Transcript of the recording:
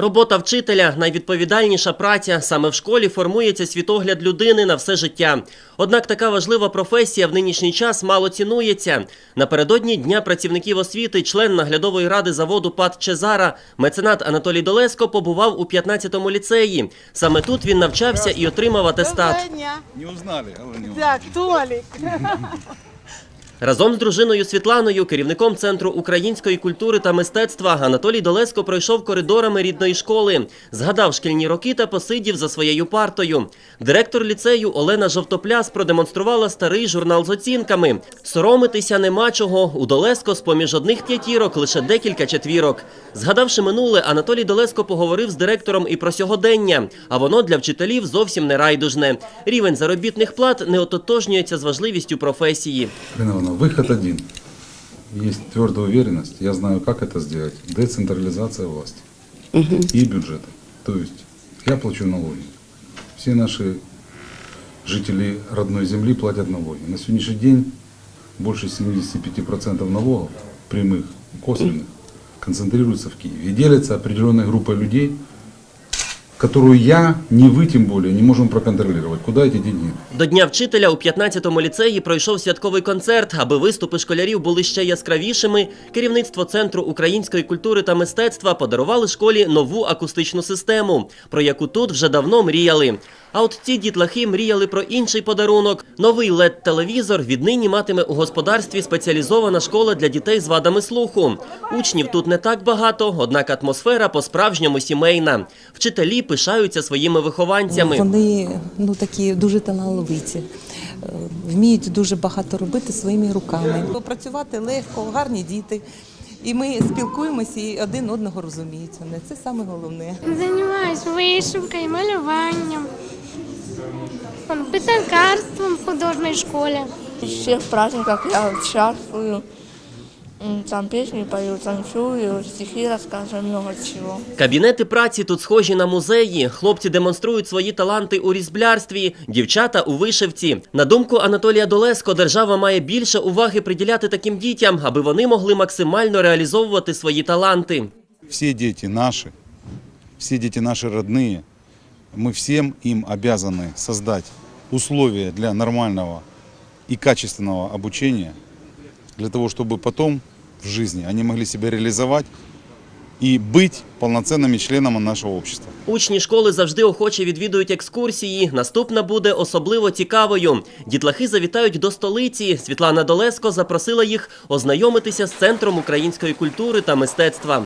Робота вчителя найвідповідальніша праця. Саме в школі формується світогляд людини на все життя. Однак така важлива професія в нинішній час мало цінується. Напередодні Дня працівників освіти, член наглядової ради заводу ПАТ Чезара, меценат Анатолій Долеско побував у 15-му ліцеї. Саме тут він навчався і отримав атестат. Не узнали, Алла не Так, Толік. Разом з дружиною Світланою, керівником Центру української культури та мистецтва, Анатолій Долеско пройшов коридорами рідної школи, згадав шкільні роки та посидів за своєю партою. Директор ліцею Олена Жовтопляс продемонструвала старий журнал з оцінками. Соромитися нема чого. У Долеско з-поміж одних п'ятірок лише декілька четвірок. Згадавши минуле, Анатолій Долеско поговорив з директором і про сьогодення, а воно для вчителів зовсім не райдужне. Рівень заробітних плат не ототожнюється з важливістю професії. Ивановна, выход один. Есть твердая уверенность, я знаю, как это сделать. Децентрализация власти и бюджета. То есть я плачу налоги. Все наши жители родной земли платят налоги. На сегодняшний день больше 75% налогов, прямых, косвенных, концентрируется в Киеве. И делится определенной группой людей, которую я, не ви тим более, не можемо проконтролювати. куда ці деньги До Дня вчителя у 15-му ліцеї пройшов святковий концерт. Аби виступи школярів були ще яскравішими, керівництво Центру української культури та мистецтва подарували школі нову акустичну систему, про яку тут вже давно мріяли. А от ці дітлахи мріяли про інший подарунок. Новий led телевізор віднині матиме у господарстві спеціалізована школа для дітей з вадами слуху. Учнів тут не так багато, однак атмосфера по-справжньому сімейна. Вчителі пишаються своїми вихованцями. Вони ну такі дуже талановиті, е, вміють дуже багато робити своїми руками. Працювати легко, гарні діти. І ми спілкуємося і один одного розуміють. Це саме головне. Займаюсь вишивкою, малюванням, он, в художній школі. всех праздниках я участвую, М, там песни пою, танцую, стихи рассказываю, много чего. Кабінети праці тут схожі на музеї. Хлопці демонструють свої таланти у різблярстві, дівчата у вишивці. На думку Анатолія Долеско, держава має більше уваги приділяти таким дітям, аби вони могли максимально реалізовувати свої таланти. все дети наши, все дети наши родные, мы всем им обязаны создать условия для нормального и качественного обучения, для того, чтобы потом в жизни они могли себя реализовать и быть полноценными членами нашего общества. Учні школи завжди охоче відвідують екскурсії. Наступна буде особливо цікавою. Дітлахи завітають до столиці. Світлана Долеско запросила їх ознайомитися з центром української культури та мистецтва.